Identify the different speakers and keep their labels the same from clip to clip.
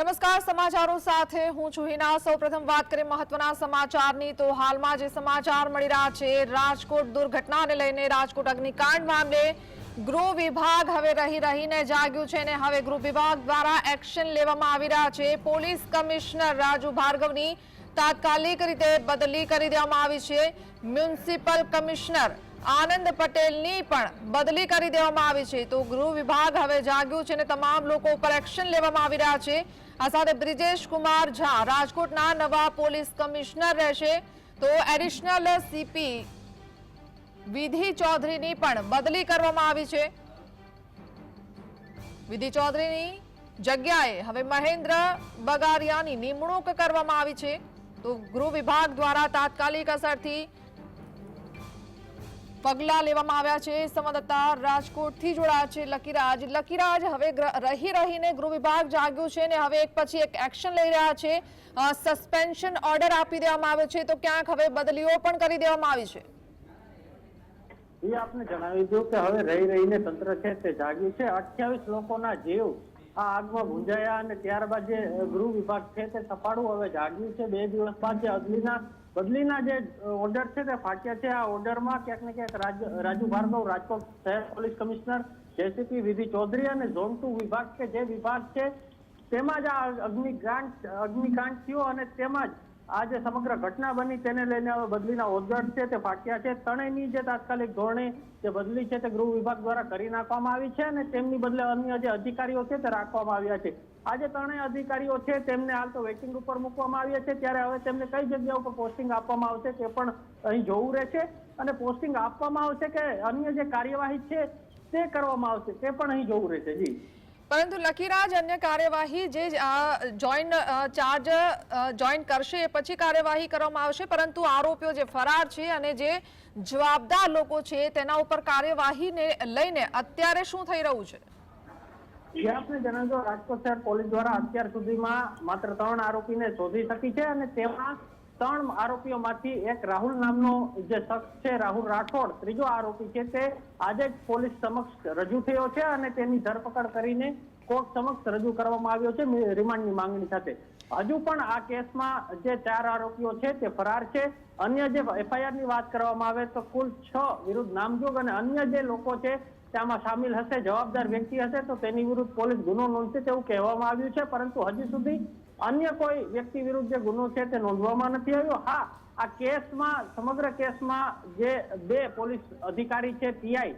Speaker 1: નમસ્કાર, સમાચારો સાથે હું છું હિના. સૌપ્રથમ વાત કરીએ મહત્વના સમાચારની, તો હાલમાં જે સમાચાર મળી રહ્યા છે, રાજકોટ દુર્ઘટનાને લઈને રાજકોટ અગ્નિકાંડ મામલે ગૃહ વિભાગ હવે રહી રહીને જાગ્યું છે અને હવે ગૃહ વિભાગ દ્વારા એક્શન લેવામાં આવી રહ્યા છે. પોલીસ કમિશનર રાજુ ભાર્ગવની તાત્કાલિક રીતે બદલી કરી દેવામાં આવી છે. મ્યુનિસિપલ કમિશનર આનંદ પટેલની પણ બદલી કરી દેવામાં આવી છે. તો ગૃહ વિભાગ હવે જાગ્યું છે અને તમામ લોકો ઉપર એક્શન લેવામાં આવી રહ્યા છે. આ સાથે બ્રિજેશ કુમાર ઝા રાજકોટના નવા પોલીસ કમિશનર રહેશે. તો એડિશનલ સીપી વિધિ ચૌધરીની પણ બદલી કરવામાં આવી છે. વિધિ ચૌધરીની જગ્યાએ હવે મહેન્દ્ર બગારિયાની નિમણૂક કરવામાં આવી છે. તો ગૃહ વિભાગ દ્વારા તાત્કાલિક અસરથી પગલા લેવામાં આવ્યા છે. સંવાદદાતા રાજકોટથી જોડાયા છે લકીરાજ. લકીરાજ, હવે રહી રહીને ગૃહ વિભાગ જાગ્યું છે ને હવે એક પછી એક એક્શન લઈ રહ્યા છે. સસ્પેન્શન ઓર્ડર આપી દેવામાં આવ્યો છે તો ક્યાંક હવે બદલીઓ પણ કરી દેવામાં આવી છે.
Speaker 2: એ આપને જણાવી દઉં કે હવે રહી રહીને તંત્ર છે તે જાગ્યું છે. અઠ્યાવીસ લોકોના જીવ આ આગમાં ગુંજાયા અને ત્યારબાદ જે ગૃહ વિભાગ છે તે સફાળું હવે જાગ્યું છે. બે દિવસ જે અદલીના બદલીના જે ઓર્ડર છે તે ફાટ્યા છે. આ ઓર્ડરમાં ક્યાંક ને ક્યાંક રાજ- ભાર્ગવ, રાજકોટ શહેર પોલીસ કમિશનર જેસીપી વિધિ ચૌધરી અને ઝોન ટુ વિભાગ કે જે વિભાગ છે, તેમાં જ આ અગ્નિકાંડ અગ્નિકાંડ થયો અને તેમાં જ આ જે સમગ્ર ઘટના બની તેને લઈને હવે બદલીના ઓર્ડર છે, તે ફાટ્યા છે. ત્રણેયની જે તાત્કાલિક ધોરણે જે બદલી છે, તે ગૃહ વિભાગ દ્વારા કરી નાખવામાં આવી છે અને તેમની બદલે અન્ય જે અધિકારીઓ છે, તે રાખવામાં આવ્યા છે. આ જે ત્રણેય અધિકારીઓ છે, તેમને હાલ તો વેઇટિંગ ઉપર મૂકવામાં આવ્યા છે. ત્યારે હવે તેમને કઈ જગ્યા ઉપર પોસ્ટિંગ આપવામાં આવશે તે પણ અહીં જોવું રહેશે અને પોસ્ટિંગ આપવામાં આવશે કે અન્ય જે કાર્યવાહી છે, તે કરવામાં આવશે તે પણ અહીં જોવું રહેશે જી.
Speaker 1: પરંતુ લકીરાજ અન્ય કાર્યવાહી જે જોઈન ચાર્જ જોઈન કરશે એ પછી કાર્યવાહી કરવામાં આવશે. પરંતુ આરોપીઓ જે ફરાર છે અને જે જવાબદાર લોકો છે તેના ઉપર કાર્યવાહીને લઈને અત્યારે શું થઈ રહ્યું છે?
Speaker 2: જે આપને જણાવજો રાજકોટ શહેર પોલીસ દ્વારા અત્યાર સુધીમાં માત્ર ત્રણ આરોપીને શોધી શકી છે અને તેમાં ત્રણ આરોપીઓમાંથી એક રાહુલ નામનો જે શખ્સ છે, રાહુલ રાઠોડ. ત્રીજો આરોપી છે તે આજે જ પોલીસ સમક્ષ રજૂ થયો છે અને તેની ધરપકડ કરીને કોર્ટ સમક્ષ રજૂ કરવામાં આવ્યો છે. રિમાન્ડની માંગણી સાથે. હજુ પણ આ કેસમાં જે ચાર આરોપીઓ છે તે ફરાર છે. અન્ય જે એફઆઈઆરની વાત કરવામાં આવે તો કુલ છ વિરુદ્ધ નામજોગ અને અન્ય જે લોકો છે તેમાં સામેલ હશે, જવાબદાર વ્યક્તિ હશે તો તેની વિરુદ્ધ પોલીસ ગુનો નોંધશે તેવું કહેવામાં આવ્યું છે. પરંતુ હજી સુધી અન્ય કોઈ વ્યક્તિ વિરુદ્ધ જે ગુનો છે તે નોંધવામાં નથી આવ્યો. હા, આ કેસમાં, સમગ્ર કેસમાં જે બે પોલીસ અધિકારી છે, પીઆઈ,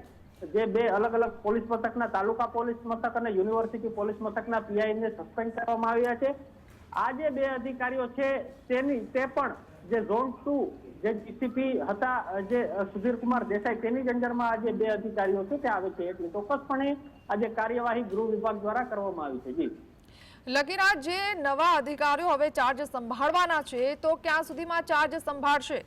Speaker 2: જે બે અલગ અલગ પોલીસ મથકના, તાલુકા પોલીસ મથક અને યુનિવર્સિટી પોલીસ મથકના પીઆઈને સસ્પેન્ડ કરવામાં આવ્યા છે. આ જે બે અધિકારીઓ છે, તેની, તે પણ જે ઝોન ટુ, જે ડીસીપી હતા, જે સુધીરકુમાર સુધીર કુમાર દેસાઈ, તેની જ અંદરમાં આ જે બે અધિકારીઓ છે, તે આવે છે. એટલે ચોક્કસપણે આજે કાર્યવાહી ગૃહ વિભાગ દ્વારા કરવામાં આવી છે. જી.
Speaker 1: લકીરાજ જે નવા અધિકારીઓ હવે ચાર્જ સંભાળવાના છે તો ક્યાં સુધીમાં ચાર્જ સંભાળશે?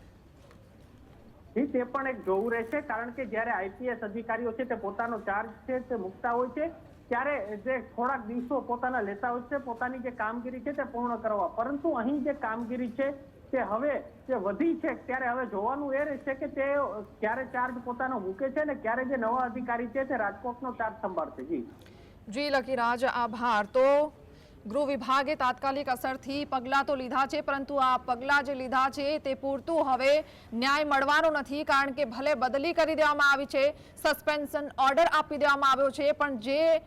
Speaker 2: જી તે પણ એક જોવું રહેશે કારણ કે જ્યારે આઈપીએસ અધિકારીઓ છે તે પોતાનો ચાર્જ છે તે મૂકતા હોય છે ત્યારે જે થોડાક દિવસો પોતાના લેતા હોય છે પોતાની જે કામગીરી છે તે પૂર્ણ કરવા. પરંતુ અહીં જે કામગીરી છે તે હવે જે વધી છે ત્યારે હવે જોવાનું એ રહેશે કે તે ક્યારે ચાર્જ પોતાનો મૂકે છે ને ક્યારે જે નવા અધિકારી છે તે રાજકોટનો ચાર્જ સંભાળશે. જી.
Speaker 1: જી લકીરાજ આભાર. તો ગૃહ વિભાગે તાત્કાલિક અસરથી પગલાં તો લીધા છે, પરંતુ આ પગલાં જે લીધા છે તે પૂરતું હવે ન્યાય મળવાનો નથી, કારણ કે ભલે બદલી કરી દેવામાં આવી છે, સસ્પેન્શન ઓર્ડર આપી દેવામાં આવ્યો છે, પણ જે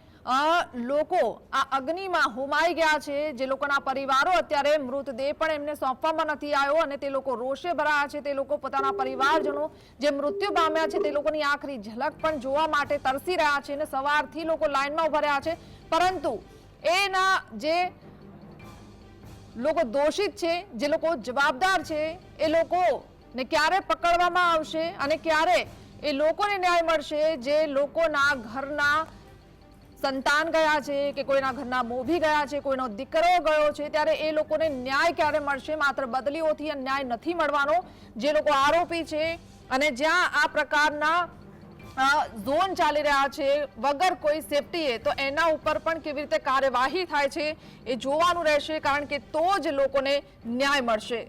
Speaker 1: લોકો આ અગ્નિમાં હોમાઈ ગયા છે, જે લોકોના પરિવારો અત્યારે મૃતદેહ પણ એમને સોંપવામાં નથી આવ્યો અને તે લોકો રોષે ભરાયા છે, તે લોકો પોતાના પરિવારજનો જે મૃત્યુ પામ્યા છે, તે લોકોની આખરી ઝલક પણ જોવા માટે તરસી રહ્યા છે અને સવારથી લોકો લાઇનમાં ઊભા રહ્યા છે, પરંતુ એના જે લોકો દોષિત છે, જે લોકો જવાબદાર છે, એ લોકોને ક્યારે પકડવામાં આવશે અને ક્યારે એ લોકોને ન્યાય મળશે જે લોકોના ઘરના સંતાન ગયા છે કે કોઈના ઘરના મોભી ગયા છે, કોઈનો દીકરો ગયો છે, ત્યારે એ લોકોને ન્યાય ક્યારે મળશે? માત્ર બદલીઓથી ન્યાય નથી મળવાનો. જે લોકો આરોપી છે અને જ્યાં આ પ્રકારના ઝોન ચાલી રહ્યા છે. વગર કોઈ સેફટીએ તો એના ઉપર પણ કેવી રીતે કાર્યવાહી થાય છે એ જોવાનું રહેશે કારણ કે તો જ લોકોને ન્યાય મળશે.